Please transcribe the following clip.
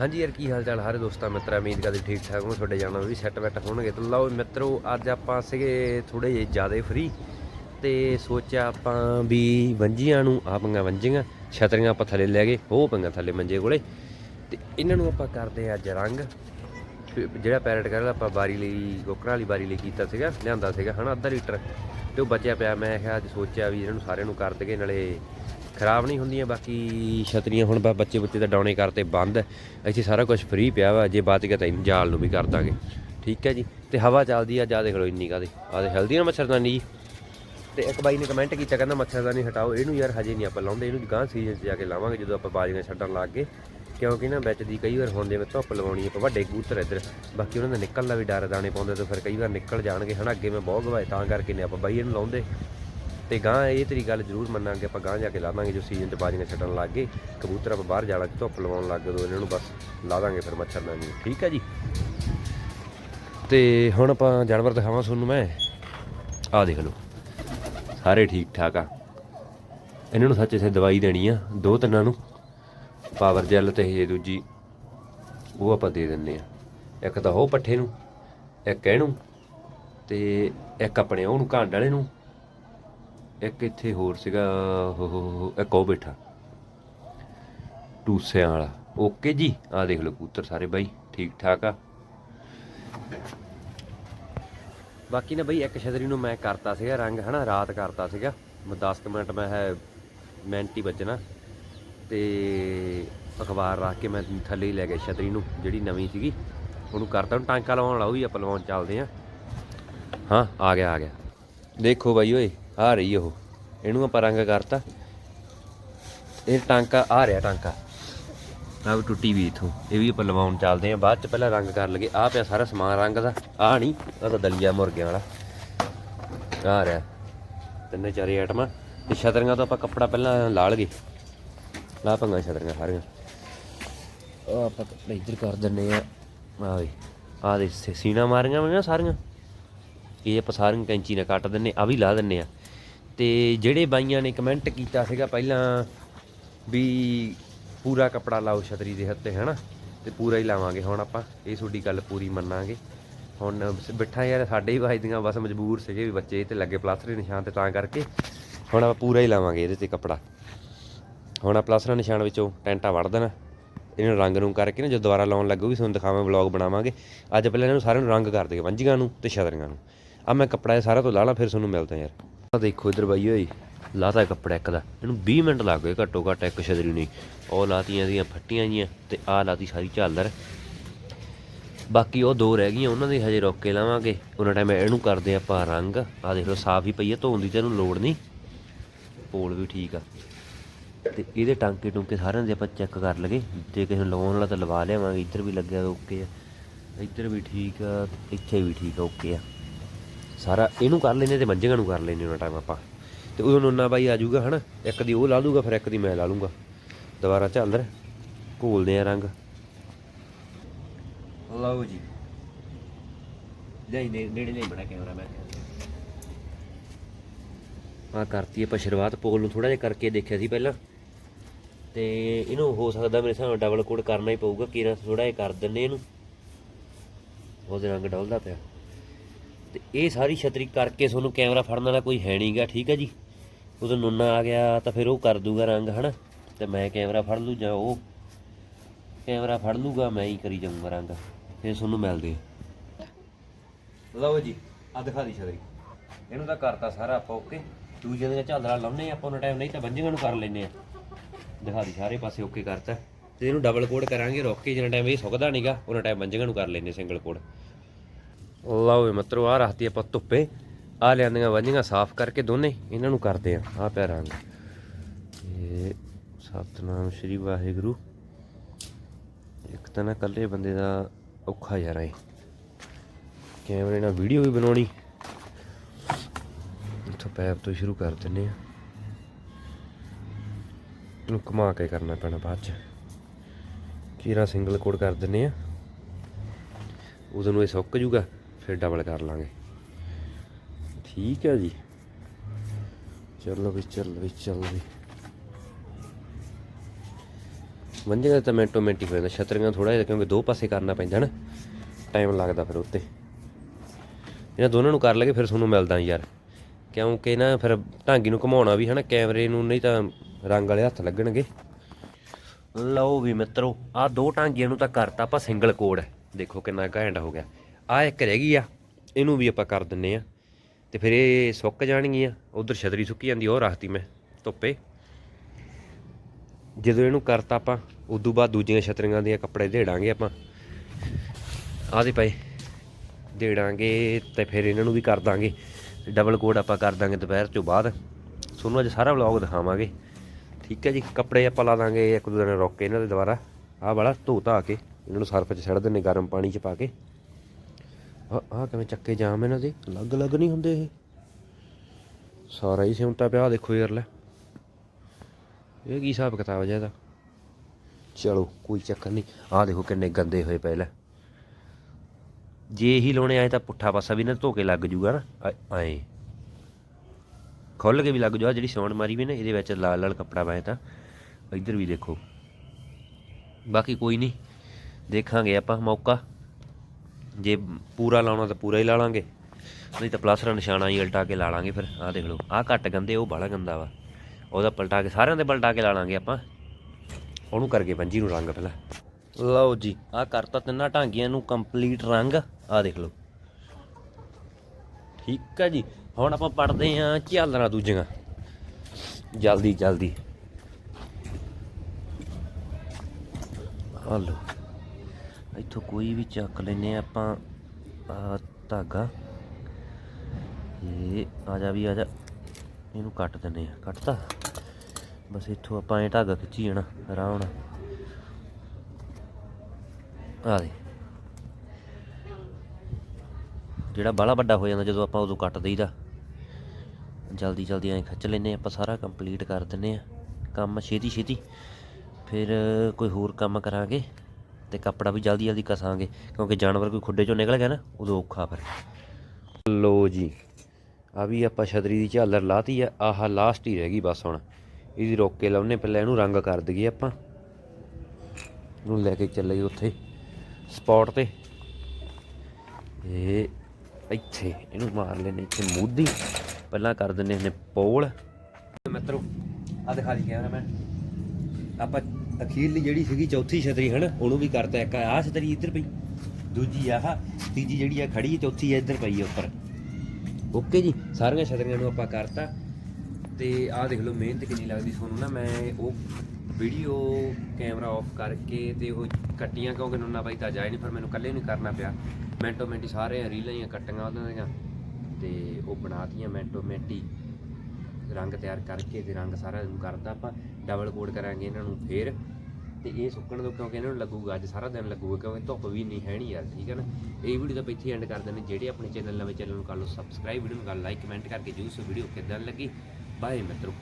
ਹਾਂਜੀ ਯਾਰ, ਕੀ ਹਾਲ ਚਾਲ ਸਾਰੇ ਦੋਸਤਾਂ, ਮਿੱਤਰਾਂ, ਉਮੀਦ ਕਰਦੇ ਠੀਕ ਠਾਕ ਹੋ ਤੁਹਾਡੇ ਜਾਣਾ ਵੀ ਸੈੱਟ ਵੈਟ ਹੋਣਗੇ। ਤਾਂ ਲਓ ਮਿੱਤਰੋ, ਅੱਜ ਆਪਾਂ ਸੀਗੇ ਥੋੜੇ ਜਿਹੇ ਜ਼ਿਆਦਾ ਫ੍ਰੀ ਤੇ ਸੋਚਿਆ ਆਪਾਂ ਵੀ ਵੰਜੀਆਂ ਨੂੰ ਆਪੀਆਂ ਵੰਜੀਆਂ ਛਤਰੀਆਂ ਆਪਾਂ ਥੱਲੇ ਲੈ ਗਏ, ਉਹ ਪੰਗਾ ਥੱਲੇ ਮੰਜੇ ਕੋਲੇ। ਤੇ ਇਹਨਾਂ ਨੂੰ ਆਪਾਂ ਕਰਦੇ ਆ ਅੱਜ ਰੰਗ। ਜਿਹੜਾ ਪੈਰਟ ਕਰ ਆਪਾਂ ਬਾਰੀ ਲਈ, ਗੋਕਰਾਂ ਵਾਲੀ ਬਾਰੀ ਲਈ ਕੀਤਾ ਸੀਗਾ, ਲਿਆਂਦਾ ਸੀਗਾ, ਹਨਾ, ਅੱਧਾ ਲੀਟਰ। ਤੇ ਉਹ ਬਚਿਆ ਪਿਆ, ਮੈਂ ਕਿਹਾ ਅੱਜ ਸੋਚਿਆ ਵੀ ਇਹਨਾਂ ਨੂੰ ਸਾਰਿਆਂ ਨੂੰ ਕਰ ਦਗੇ ਨਾਲੇ ਖਰਾਬ ਨਹੀਂ ਹੁੰਦੀਆਂ, ਬਾਕੀ ਛਤਰੀਆਂ ਹੁਣ ਬਸ ਬੱਚੇ ਬੱਚੇ ਦਾ ਡਾਉਣੇ ਕਰਤੇ ਬੰਦ ਹੈ। ਇੱਥੇ ਸਾਰਾ ਕੁਝ ਫ੍ਰੀ ਪਿਆ ਵਾ, ਜੇ ਬਚ ਗਿਆ ਤਾਂ ਇਹਨੂੰ ਜਾਲ ਨੂੰ ਵੀ ਕਰ ਦਾਂਗੇ। ਠੀਕ ਹੈ ਜੀ? ਤੇ ਹਵਾ ਚੱਲਦੀ ਆ ਜਾ ਦੇਖ ਲਓ ਇੰਨੀ ਕਾਦੇ ਆਦੇ ਹੈਲਦੀ ਨਾ ਮੱਛਰਦਾਨੀ ਜੀ। ਤੇ ਇੱਕ ਬਾਈ ਨੇ ਕਮੈਂਟ ਕੀਤਾ, ਕਹਿੰਦਾ ਮੱਛਰਦਾਨੀ ਹਟਾਓ, ਇਹਨੂੰ ਯਾਰ ਹਜੇ ਨਹੀਂ ਆਪਾਂ ਲਾਉਂਦੇ, ਇਹਨੂੰ ਗਾਂ ਸੀਜ਼ਨ 'ਚ ਜਾ ਕੇ ਲਾਵਾਂਗੇ ਜਦੋਂ ਆਪਾਂ ਬਾਜ਼ੀਆਂ ਛੱਡਣ ਲੱਗ ਗਏ। ਕਿਉਂਕਿ ਨਾ ਵਿੱਚ ਦੀ ਕਈ ਵਾਰ ਹੁੰਦੇ ਵਿੱਚ ਧੁੱਪ ਲਵਾਉਣੀ ਆਪਾਂ ਵੱਡੇ ਕਬੂਤਰ ਇੱਧਰ। ਬਾਕੀ ਉਹਨਾਂ ਦਾ ਨਿਕਲਣ ਦਾ ਵੀ ਡਰ ਦਾਣੇ ਪਾਉਂਦੇ ਤਾਂ ਫਿਰ ਕਈ ਵਾਰ ਨਿਕਲ ਜਾਣਗੇ, ਹਨਾ? ਅੱਗੇ ਮੈਂ ਬਹੁਤ ਗਵਾਏ, ਤਾਂ ਕਰਕੇ ਨੇ ਆਪਾਂ ਬਾਈ ਇਹਨੂੰ ਲਾਉਂਦੇ। ਤੇ ਗਾਂ ਇਹ ਤੇਰੀ ਗੱਲ ਜ਼ਰੂਰ ਮੰਨਾਂਗੇ, ਆਪਾਂ ਗਾਂ ਜਾ ਕੇ ਲਾਵਾਂਗੇ ਜੋ ਸੀਜ਼ਨ 'ਤੇ ਬਾਜ਼ੀਆਂ ਛੱਡਣ ਲੱਗ ਗਏ। ਕਬੂਤਰ ਆਪਾਂ ਬਾਹਰ ਜਾਣਾ, ਧੁੱਪ ਲਵਾਉਣ ਲੱਗ ਗਏ ਉਦੋਂ ਇਹਨਾਂ ਨੂੰ ਬਸ ਲਾ ਦਾਂਗੇ ਫਿਰ ਮੱਛਰਦਾਨੀ ਠੀਕ ਹੈ ਜੀ? ਤੇ ਹੁਣ ਆਪਾਂ ਜਾਨਵਰ ਦਿਖਾਵਾਂ ਤੁਹਾਨੂੰ ਮੈਂ। ਆਹ ਦੇਖ ਲਓ। ਸਾਰੇ ਠੀਕ ਠਾਕ ਆ। ਇਹਨਾਂ ਨੂੰ ਸੱਚ ਇਥੇ ਦਵਾਈ ਦੇਣੀ ਆ, ਦੋ ਤਿੰਨਾਂ ਨੂੰ। ਪਾਵਰ ਜੈਲ ਤੇ ਇਹ ਦੂਜੀ, ਉਹ ਆਪਾਂ ਦੇ ਦਿੰਨੇ ਆ। ਇੱਕ ਤਾਂ ਉਹ ਪੱਠੇ ਨੂੰ, ਇੱਕ ਇਹਨੂੰ, ਤੇ ਇੱਕ ਆਪਣੇ ਉਹਨੂੰ, ਘਾਂਡ ਵਾਲੇ ਨੂੰ। ਇੱਕ ਇੱਥੇ ਹੋਰ ਸੀਗਾ, ਹੋ ਇੱਕ ਉਹ ਬੈਠਾ। ਟੂਸਿਆਂ ਵਾਲਾ। ਓਕੇ ਜੀ, ਆਹ ਦੇਖ ਲਓ ਕਬੂਤਰ ਸਾਰੇ ਬਾਈ, ਠੀਕ ਠਾਕ ਆ। ਬਾਕੀ ਨਾ ਬਈ, ਇੱਕ ਛਤਰੀ ਨੂੰ ਮੈਂ ਕਰਤਾ ਸੀਗਾ ਰੰਗ, ਹਨਾ, ਰਾਤ ਕਰਤਾ ਸੀਗਾ। ਮੈਂ 10 ਕੁ ਮਿੰਟ, ਮੈਂ ਹੈ ਮਿੰਟ ਹੀ ਵੱਜਣਾ। ਤੇ ਅਖਬਾਰ ਰੱਖ ਕੇ ਮੈਂ ਥੱਲੇ ਹੀ ਲੈ ਗਿਆ ਛਤਰੀ ਨੂੰ, ਜਿਹੜੀ ਨਵੀਂ ਸੀਗੀ। ਉਹਨੂੰ ਕਰਤਾ ਹੁਣ ਟਾਂਕਾ ਲਵਾਉਣ ਵਾਲਾ, ਉਹ ਵੀ ਆਪਾਂ ਲਵਾਉਣ ਚੱਲਦੇ ਆ ਹਾਂ, ਆ ਗਿਆ ਆ ਗਿਆ। ਦੇਖੋ ਬਾਈ ਓਏ ਆ ਰਹੀ ਉਹ। ਇਹਨੂੰ ਆਪਾਂ ਰੰਗ ਕਰਤਾ। ਇਹ ਟਾਂਕਾ, ਆ ਰਿਹਾ ਟਾਂਕਾ। ਆ ਵੀ ਟੁੱਟੀ ਵੀ ਇਥੋਂ। ਇਹ ਵੀ ਆਪਾਂ ਲਵਾਉਣ ਚੱਲਦੇ ਆ ਬਾਅਦ ਚ ਪਹਿਲਾਂ ਰੰਗ ਕਰ ਲਗੇ ਆ ਪਿਆ ਸਾਰਾ ਸਮਾਨ ਰੰਗ ਦਾ। ਆ ਨਹੀਂ ਆ ਤਾਂ ਦਲੀਆ ਮੁਰਗਿਆਂ ਵਾਲਾ। ਆ ਰਿਹਾ। ਤਿੰਨੇ ਚਾਰੇ ਆਈਟਮਾਂ ਤੇ ਛਤਰੀਆਂ ਤੋਂ ਆਪਾਂ ਕੱਪੜਾ ਪਹਿਲਾਂ ਲਾ ਲਗੇ ਲਾ ਪੰਗਾ ਛਤਰੀਆਂ ਸਾਰੀਆਂ। ਉਹ ਆਪਾਂ ਕੱਪੜੇ ਇੱਧਰ ਕਰ ਦਿੰਨੇ ਆ ਆ ਵੀ ਆ ਦੇ ਸੀ- ਸੀਨਾ ਮਾਰੀਆਂ ਹੋਈਆਂ ਸਾਰੀਆਂ। ਇਹ ਆਪਾਂ ਸਾਰੀਆਂ ਕੈਂਚੀ ਨਾਲ ਕੱਟ ਦਿੰਨੇ ਆ ਵੀ ਲਾ ਦਿੰਨੇ ਆ ਤੇ ਜਿਹੜੇ ਬਾਈਆਂ ਨੇ ਕਮੈਂਟ ਕੀਤਾ ਸੀਗਾ ਪਹਿਲਾਂ ਵੀ ਪੂਰਾ ਕੱਪੜਾ ਲਾਓ ਛਤਰੀ ਦੇ ਹੱਥੇ, ਹਨਾ? ਤੇ ਪੂਰਾ ਹੀ ਲਾਵਾਂਗੇ ਹੁਣ ਆਪਾਂ, ਇਹ ਤੁਹਾਡੀ ਗੱਲ ਪੂਰੀ ਮੰਨਾਂਗੇ। ਹੁਣ ਸ- ਬਿੱਠਾ ਯਾਰ, ਸਾਡੇ ਹੀ ਵੱਜਦੀਆਂ ਬਸ ਮਜਬੂਰ ਸੀਗੇ ਵੀ ਬੱਚੇ ਤੇ ਲੱਗੇ ਪਲਾਸਟਰ ਦੇ ਨਿਸ਼ਾਨ ਤੇ ਤਾਂ ਕਰਕੇ। ਹੁਣ ਆਪਾਂ ਪੂਰਾ ਹੀ ਲਾਵਾਂਗੇ ਇਹਦੇ ਤੇ ਕੱਪੜਾ। ਹੁਣ ਆ ਪਲਾਸਟਰ ਨਿਸ਼ਾਨ ਵਿੱਚੋਂ ਟੈਂਟਾ ਵੜ ਦੇਣਾ। ਇਹਨੂੰ ਰੰਗ ਨੂੰ ਕਰਕੇ ਨਾ ਜਦੋਂ ਦੁਬਾਰਾ ਲਾਉਣ ਲੱਗੂ ਵੀ ਤੁਹਾਨੂੰ ਦਿਖਾਵਾਂ, ਵਲੌਗ ਬਣਾਵਾਂਗੇ। ਅੱਜ ਪਹਿਲਾਂ ਇਹਨੂੰ ਸਾਰਿਆਂ ਨੂੰ ਰੰਗ ਕਰ ਦੇਗੇ ਵੰਜੀਆਂ ਨੂੰ ਤੇ ਛਤਰੀਆਂ ਨੂੰ। ਆ ਮੈਂ ਕੱਪੜਾ ਇਹ ਸਾਰਾ ਤੋਂ ਲਾ ਲਾ ਫਿਰ ਤੁਹਾਨੂੰ ਮਿਲਦਾ ਯਾਰ। ਆ ਦੇਖੋ ਇਧਰ ਬਾਈ ਓਏ, ਲਾਤਾ ਕੱਪੜਾ ਇੱਕ ਦਾ। ਇਹਨੂੰ 20 ਮਿੰਟ ਲੱਗ ਗਏ ਘੱਟੋ ਘੱਟ ਇੱਕ ਛਤਰੀ ਨਹੀਂ ਉਹ ਲਾਤੀਆਂ ਇਹਦੀਆਂ ਫੱਟੀਆਂ ਜੀਆਂ ਤੇ ਆ ਲਾਤੀ ਸਾਰੀ ਝਾਲਰ। ਬਾਕੀ ਉਹ ਦੋ ਰਹਿ ਗਈਆਂ, ਉਹਨਾਂ ਦੇ ਹਜੇ ਰੋਕ ਕੇ ਲਾਵਾਂਗੇ। ਉਹਨਾਂ ਟਾਈਮ ਇਹਨੂੰ ਕਰਦੇ ਆਪਾਂ ਰੰਗ। ਆ ਦੇਖ ਲਓ, ਸਾਫ਼ ਹੀ ਪਈ ਹੈ ਧੋਣ ਦੀ ਤੇ ਇਹਨੂੰ ਲੋੜ ਨਹੀਂ। ਪੋਲ ਵੀ ਠੀਕ ਆ। ਤੇ ਇਹਦੇ ਟਾਂਕੇ ਟੁੰਕੇ ਸਾਰਿਆਂ ਦੇ ਆਪਾਂ ਚੈੱਕ ਕਰ ਲਗੇ ਜੇ ਕਿਸੇ ਨੂੰ ਲਵਾਉਣ ਵਾਲਾ ਤਾਂ ਲਵਾ ਲਿਆਵਾਂਗੇ, ਇੱਧਰ ਵੀ ਲੱਗਿਆ ਓਕੇ ਆ। ਇੱਧਰ ਵੀ ਠੀਕ ਆ ਇੱਥੇ ਵੀ ਠੀਕ ਆ ਓਕੇ ਆ। ਸਾਰਾ ਇਹਨੂੰ ਕਰ ਲੈਨੇ ਤੇ ਮੰਜੀਆਂ ਨੂੰ ਕਰ ਲੈਨੇ ਉਹਨਾਂ ਟਾਈਮ ਆਪਾਂ। ਤੇ ਉਦੋਂ ਨੁੰਨਾ ਬਾਈ ਆ ਜਾਊਗਾ, ਹਨਾ? ਇੱਕ ਦੀ ਉਹ ਲਾ ਲੂਗਾ ਫਿਰ ਇੱਕ ਦੀ ਮੈਂ ਲਾ ਲੂੰਗਾ ਦੁਬਾਰਾ ਝਾਲਰ ਘੋਲਦੇ ਆ ਰੰਗ। ਲਓ ਜੀ। ਨਹੀਂ ਨੇੜੇ ਨਹੀਂ ਬਣਾ ਕੈਮਰਾ ਮੈਂ। ਆ ਕਰਤੀ ਆਪਾਂ ਸ਼ੁਰੂਆਤ, ਪੋਲ ਨੂੰ ਥੋੜਾ ਜਿਹਾ ਕਰਕੇ ਦੇਖਿਆ ਸੀ ਪਹਿਲਾਂ। ਤੇ ਇਹਨੂੰ ਹੋ ਸਕਦਾ ਮੇਰੇ ਹਿਸਾਬ ਨਾਲ ਡਬਲ ਕੋਡ ਕਰਨਾ ਹੀ ਪਊਗਾ। ਕੀਰਾ ਥੋੜਾ ਜਿਹਾ ਕਰ ਦਿੰਨੇ ਇਹਨੂੰ। ਉਹਦੇ ਰੰਗ ਡੋਲਦਾ ਪਿਆ। ਤੇ ਇਹ ਸਾਰੀ ਛਤਰੀ ਕਰਕੇ ਤੁਹਾਨੂੰ ਕੈਮਰਾ ਫੜਨ ਵਾਲਾ ਕੋਈ ਹੈ ਨਹੀਂਗਾ ਠੀਕ ਹੈ ਜੀ? ਉਦੋਂ ਨੁੰਨਾ ਆ ਗਿਆ, ਤਾਂ ਫਿਰ ਉਹ ਕਰ ਦੂਗਾ ਰੰਗ, ਹਨਾ? ਤੇ ਮੈਂ ਕੈਮਰਾ ਫੜ ਲੂ ਜਾਂ ਉਹ ਕੈਮਰਾ ਫੜ ਲੂਗਾ ਮੈਂ ਹੀ ਕਰੀ ਜਾਊਂਗਾ ਰੰਗ। ਫਿਰ ਤੁਹਾਨੂੰ ਮਿਲਦੇ ਲਓ ਜੀ ਆ ਦਿਖਾ ਦੀ ਛਤਰੀ। ਇਹਨੂੰ ਤਾਂ ਕਰਤਾ ਸਾਰਾ ਆਪਾਂ, ਓਕੇ? ਦੂਜੇ ਦੇ ਝਾਲਰਾ ਲਾਉਨੇ ਆਪਾਂ, ਉਹਨਾਂ ਟਾਈਮ ਨਹੀਂ ਤਾਂ ਬੰਜੀਆਂ ਨੂੰ ਕਰ ਲੈਨੇ ਆ। ਦਿਖਾ ਦੀ ਸਾਰੇ ਪਾਸੇ, ਓਕੇ ਕਰਤਾ। ਤੇ ਇਹਨੂੰ ਡਬਲ ਕੋਡ ਕਰਾਂਗੇ, ਰੋਕ ਕੇ ਜਿੰਨਾ ਟਾਈਮ ਇਹ ਸੁੱਕਦਾ ਨਹੀਂਗਾ ਉਹਨਾਂ ਟਾਈਮ ਬੰਜੀਆਂ ਨੂੰ ਕਰ ਲੈਨੇ ਸਿੰਗਲ ਕੋਡ ਲਓ ਵੀ ਮਤਰੋ ਆ ਰੱਖਤੀ ਆਪਾਂ ਧੁੱਪੇ ਆ ਲਿਆਂਦੀਆਂ ਵੰਜੀਆਂ ਸਾਫ਼ ਕਰਕੇ ਦੋਨੇ ਇਹਨਾਂ ਨੂੰ ਕਰਦੇ ਆ ਆ ਪਿਆ ਰੰਗ। ਇਹ ਸਤਨਾਮ ਸ਼੍ਰੀ ਵਾਹਿਗੁਰੂ। ਇੱਕ ਤਾਂ ਨਾ ਇਕੱਲੇ ਬੰਦੇ ਦਾ ਔਖਾ ਯਾਰ ਇਹ ਕੈਮਰੇ ਨਾਲ ਵੀਡੀਓ ਵੀ ਬਣਾਉਣੀ। ਇੱਥੋਂ ਪੈਪ ਤੋਂ ਸ਼ੁਰੂ ਕਰ ਦਿੰਨੇ ਆ ਇਹਨੂੰ ਘੁਮਾ ਕੇ ਕਰਨਾ ਪੈਣਾ ਬਾਅਦ ਚ। ਕੀਰਾ ਸਿੰਗਲ ਕੋਡ ਕਰ ਦਿੰਨੇ ਆ ਉਦੋਂ ਨੂੰ ਇਹ ਸੁੱਕ ਜੂਗਾ। ਫਿਰ ਡਬਲ ਕਰ ਲਾਂਗੇ। ਠੀਕ ਹੈ ਜੀ। ਚਲੋ ਵੀ, ਚੱਲ ਵੀ ਚੱਲ ਵੀ। ਮੰਝੀਆਂ ਤਾਂ ਮਿੰਟੋ ਮਿੰਟ ਹੀ ਹੋ ਜਾਂਦਾ ਛਤਰੀਆਂ ਥੋੜਾ ਜਿਹਾ, ਕਿਉਂਕਿ ਦੋ ਪਾਸੇ ਕਰਨਾ ਪੈਂਦਾ ਨਾ। ਟਾਈਮ ਲੱਗਦਾ ਫਿਰ ਉੱਤੇ। ਇਹਨਾਂ ਦੋਨਾਂ ਨੂੰ ਕਰ ਲਗੇ, ਫਿਰ ਤੁਹਾਨੂੰ ਮਿਲਦਾ ਯਾਰ। ਕਿਉਂਕਿ ਨਾ ਫਿਰ ਢਾਂਗੀ ਨੂੰ ਘੁਮਾਉਣਾ ਵੀ ਹਨਾ, ਕੈਮਰੇ ਨੂੰ ਨਹੀਂ ਤਾਂ ਰੰਗ ਵਾਲੇ ਹੱਥ ਲੱਗਣਗੇ। ਲਓ ਵੀ ਮਿੱਤਰੋ ਆ ਦੋ ਟਾਂਗੀਆਂ ਨੂੰ ਤਾਂ ਕਰਤਾ ਆਪਾਂ ਸਿੰਗਲ ਕੋਡ ਦੇਖੋ ਕਿੰਨਾ ਘੈਂਟ ਹੋ ਗਿਆ। ਆ ਇੱਕ ਰਹਿ ਗਈ ਆ, ਇਹਨੂੰ ਵੀ ਆਪਾਂ ਕਰ ਦਿੰਨੇ ਆ। ਤੇ ਫਿਰ ਇਹ ਸੁੱਕ ਜਾਣਗੀਆਂ, ਉਧਰ ਛਤਰੀ ਸੁੱਕੀ ਜਾਂਦੀ, ਉਹ ਰੱਖਤੀ ਮੈਂ ਧੁੱਪੇ। ਜਦੋਂ ਇਹਨੂੰ ਕਰਤਾ ਆਪਾਂ, ਉਦੋਂ ਬਾਅਦ ਦੂਜੀਆਂ ਛਤਰੀਆਂ ਦੀਆਂ ਕੱਪੜੇ ਢੇੜਾਂਗੇ ਆਪਾਂ। ਆਹ ਦੇ ਪਏ ਢੇੜਾਂਗੇ ਤੇ ਫਿਰ ਇਹਨਾਂ ਨੂੰ ਵੀ ਕਰ ਦਾਂਗੇ। ਡਬਲ ਕੋਡ ਆਪਾਂ ਕਰ ਦਾਂਗੇ ਦੁਪਹਿਰ ਤੋਂ ਬਾਅਦ। ਤੁਹਾਨੂੰ ਅੱਜ ਸਾਰਾ ਵਲੌਗ ਦਿਖਾਵਾਂਗੇ। ਠੀਕ ਹੈ ਜੀ, ਕੱਪੜੇ ਆਪਾਂ ਲਾ ਦਾਂਗੇ ਇੱਕ ਦੋ ਦਿਨ ਰੁੱਕ ਕੇ ਇਹਨਾਂ ਦੇ ਦੁਬਾਰਾ। ਆਹ ਵਾਲਾ ਧੋ ਧਾ ਕੇ, ਇਹਨਾਂ ਨੂੰ ਸਰਫ 'ਚ ਛੱਡ ਦਿੰਨੇ, ਗਰਮ ਪਾਣੀ 'ਚ ਪਾ ਕੇ। ਆ ਆਹ ਕਿਵੇਂ ਚੱਕੇ ਜਾਮ ਇਹਨਾਂ ਦੇ? ਅਲੱਗ ਅਲੱਗ ਨਹੀਂ ਹੁੰਦੇ ਇਹ। ਸਾਰਾ ਹੀ ਸਿਮਟਾ ਪਿਆ ਦੇਖੋ ਯਾਰ ਲੈ। ਇਹ ਕੀ ਹਿਸਾਬ ਕਿਤਾਬ ਹੈ ਇਹਦਾ? ਚਲੋ ਕੋਈ ਚੱਕਰ ਨਹੀਂ। ਆਹ ਦੇਖੋ ਕਿੰਨੇ ਗੰਦੇ ਹੋਏ ਪਏ ਲੈ। ਜੇ ਇਹੀ ਲਾਉਣੇ ਆਏ ਤਾਂ ਪੁੱਠਾ ਪਾਸਾ ਵੀ ਨਾ ਧੋ ਕੇ ਲੱਗ ਜੂਗਾ ਨਾ। ਐ- ਐਂ ਖੁੱਲ ਕੇ ਵੀ ਲੱਗ ਜੂ ਆਹ ਜਿਹੜੀ ਸੌਣ ਮਾਰੀ ਵੀ ਨਾ ਇਹਦੇ ਵਿੱਚ ਲਾਲ ਲਾਲ ਕੱਪੜਾ ਪਾਇਆ ਤਾਂ। ਇੱਧਰ ਵੀ ਦੇਖੋ। ਬਾਕੀ ਕੋਈ ਨਹੀਂ। ਦੇਖਾਂਗੇ ਆਪਾਂ ਮੌਕਾ। ਜੇ ਪੂਰਾ ਲਾਉਣਾ ਤਾਂ ਪੂਰਾ ਹੀ ਲਾ ਲਾਂਗੇ। ਨਹੀਂ ਤਾਂ ਪਲੱਸ ਦਾ ਨਿਸ਼ਾਨਾ ਹੀ ਉਲਟਾ ਕੇ ਲਾ ਲਾਂਗੇ ਫਿਰ। ਆਹ ਦੇਖ ਲਓ, ਆਹ ਘੱਟ ਗੰਦੇ, ਉਹ ਬਾਹਲਾ ਗੰਦਾ ਵਾ। ਉਹਦਾ ਪਲਟਾ ਕੇ, ਸਾਰਿਆਂ ਦੇ ਪਲਟਾ ਕੇ ਲਾ ਲਾਂਗੇ ਆਪਾਂ। ਉਹਨੂੰ ਕਰਕੇ ਪੰਜੀ ਨੂੰ ਰੰਗ ਪਹਿਲਾਂ। ਲਓ ਜੀ, ਆਹ ਕਰਤਾ ਤਿੰਨਾਂ ਢਾਂਗੀਆਂ ਨੂੰ ਕੰਪਲੀਟ ਰੰਗ। ਆਹ ਦੇਖ ਲਓ। ਠੀਕ ਹੈ ਜੀ। ਹੁਣ ਆਪਾਂ ਪੜਦੇ ਆਂ ਝਾਲਰਾਂ ਦੂਜੀਆਂ। ਜਲਦੀ ਜਲਦੀ। ਆ ਲਓ। ਇੱਥੋਂ ਕੋਈ ਵੀ ਚੱਕ ਲੈਨੇ ਆ ਆਪਾਂ ਧਾਗਾ। ਇਹ ਆ ਜਾ ਵੀ, ਆ ਜਾ। ਇਹਨੂੰ ਕੱਟ ਦਿੰਨੇ ਆ ਕੱਟਤਾ? ਬਸ ਇੱਥੋਂ ਆਪਾਂ ਇਹ ਧਾਗਾ ਖਿੱਚੀ ਜਾਣਾ, ਆਰਾਮ ਨਾਲ। ਆ ਦੇ। ਜਿਹੜਾ ਬਾਹਲਾ ਵੱਡਾ ਹੋ ਜਾਂਦਾ, ਜਦੋਂ ਆਪਾਂ ਉਦੋਂ ਕੱਟ ਦੇਈਦਾ। ਜਲਦੀ ਜਲਦੀ ਐਂ ਖਿੱਚ ਲੈਨੇ ਆਪਾਂ, ਸਾਰਾ ਕੰਪਲੀਟ ਕਰ ਦਿੰਨੇ ਆ ਕੰਮ ਛੇਤੀ ਛੇਤੀ। ਫਿਰ ਕੋਈ ਹੋਰ ਕੰਮ ਕਰਾਂਗੇ। ਤੇ ਕੱਪੜਾ ਵੀ ਜਲਦੀ ਜਲਦੀ ਕਸਾਂਗੇ, ਕਿਉਂਕਿ ਜਾਨਵਰ ਕੋਈ ਖੁੱਡੇ ਚੋਂ ਨਿਕਲ ਗਿਆ ਨਾ, ਉਦੋਂ ਔਖਾ ਫਿਰ। ਲੋ ਜੀ, ਆ ਵੀ ਆਪਾਂ ਛਤਰੀ ਦੀ ਝਾਲਰ ਲਾਤੀ ਆ, ਆਹ ਲਾਸਟ ਹੀ ਰਹਿ ਗਈ ਬਸ ਹੁਣ। ਇਹਦੀ ਰੋਕ ਕੇ ਲਾਉਨੇ, ਪਹਿਲਾਂ ਇਹਨੂੰ ਰੰਗ ਕਰ ਦਈਏ ਆਪਾਂ। ਇਹਨੂੰ ਲੈ ਕੇ ਚੱਲੇ ਉੱਥੇ ਸਪੌਟ ਤੇ। ਇਹ ਇੱਥੇ, ਇਹਨੂੰ ਮਾਰ ਲੈਨੇ ਇੱਥੇ ਮੂਦੀ ਪਹਿਲਾਂ ਕਰ ਦਿੰਨੇ ਨੇ ਪੋਲ। ਮਿੱਤਰੋ ਆ ਦਿਖਾ ਦੀ ਕੈਮਰਾਮੈਨ ਆਪਾਂ ਅਖੀਰਲੀ ਜਿਹੜੀ ਸੀਗੀ ਚੌਥੀ ਛਤਰੀ, ਹਨ? ਉਹਨੂੰ ਵੀ ਕਰਤਾ ਇੱਕ, ਆਹ ਛਤਰੀ ਇੱਧਰ ਪਈ, ਦੂਜੀ ਆਹ, ਤੀਜੀ ਜਿਹੜੀ ਆ ਖੜੀ, ਚੌਥੀ ਆ ਇੱਧਰ ਪਈ ਆ ਉੱਪਰ। ਓਕੇ ਜੀ, ਸਾਰੀਆਂ ਛਤਰੀਆਂ ਨੂੰ ਆਪਾਂ ਕਰਤਾ। ਤੇ ਆਹ ਦੇਖ ਲਓ, ਮਿਹਨਤ ਕਿੰਨੀ ਲੱਗਦੀ ਤੁਹਾਨੂੰ ਨਾ, ਮੈਂ ਉਹ ਵੀਡੀਓ ਕੈਮਰਾ ਆਫ ਕਰਕੇ ਤੇ ਉਹ ਕੱਟੀਆਂ, ਕਿਉਂਕਿ ਨੁੰਨਾ ਬਾਈ ਤਾਂ ਜਾਏ ਨਹੀਂ ਪਰ ਮੈਨੂੰ ਇਕੱਲੇ ਨੂੰ ਕਰਨਾ ਪਿਆ। ਮੈਂਟੋ ਮੈਂਟੀ ਸਾਰੇ ਰੀਲਾਂ ਹੀ ਕੱਟੀਆਂ ਉਹਨਾਂ ਦੀਆਂ। ਤੇ ਉਹ ਬਣਾਤੀਆਂ ਮੈਂਟੋ ਮੈਂਟੀ ਰੰਗ ਤਿਆਰ ਕਰਕੇ ਤੇ ਰੰਗ ਸਾਰਾ ਨੂੰ ਕਰਦਾ ਆਪਾਂ ਡਬਲ ਕੋਡ ਕਰਾਂਗੇ ਇਹਨਾਂ ਨੂੰ ਫੇਰ। ਤੇ ਇਹ ਸੁੱਕਣ ਦੋ ਕਿਉਂਕਿ ਇਹਨਾਂ ਨੂੰ ਲੱਗੂਗਾ, ਅੱਜ ਸਾਰਾ ਦਿਨ ਲੱਗੂਗਾ, ਕਿਉਂਕਿ ਧੁੱਪ ਵੀ ਨਹੀਂ ਹੈ ਨਹੀਂ ਯਾਰ, ਠੀਕ ਹੈ ਨਾ? ਇਹ ਵੀਡੀਓ ਤਾਂ ਇੱਥੇ ਐਂਡ ਕਰ ਦਿੰਦੇ ਜਿਹੜੇ ਆਪਣੇ ਚੈਨਲ ਨਵੇਂ ਚੈਨਲ ਨੂੰ ਕਰ ਲਓ ਸਬਸਕ੍ਰਾਈਬ ਵੀਡੀਓ ਨੂੰ ਕਰ ਲਾਈਕ ਕਮੈਂਟ ਕਰਕੇ ਜ਼ਰੂਰ ਸੋ ਵੀਡੀਓ ਕਿਦਾਂ ਲੱਗੀ। ਬਾਏ ਮਿੱਤਰੋ।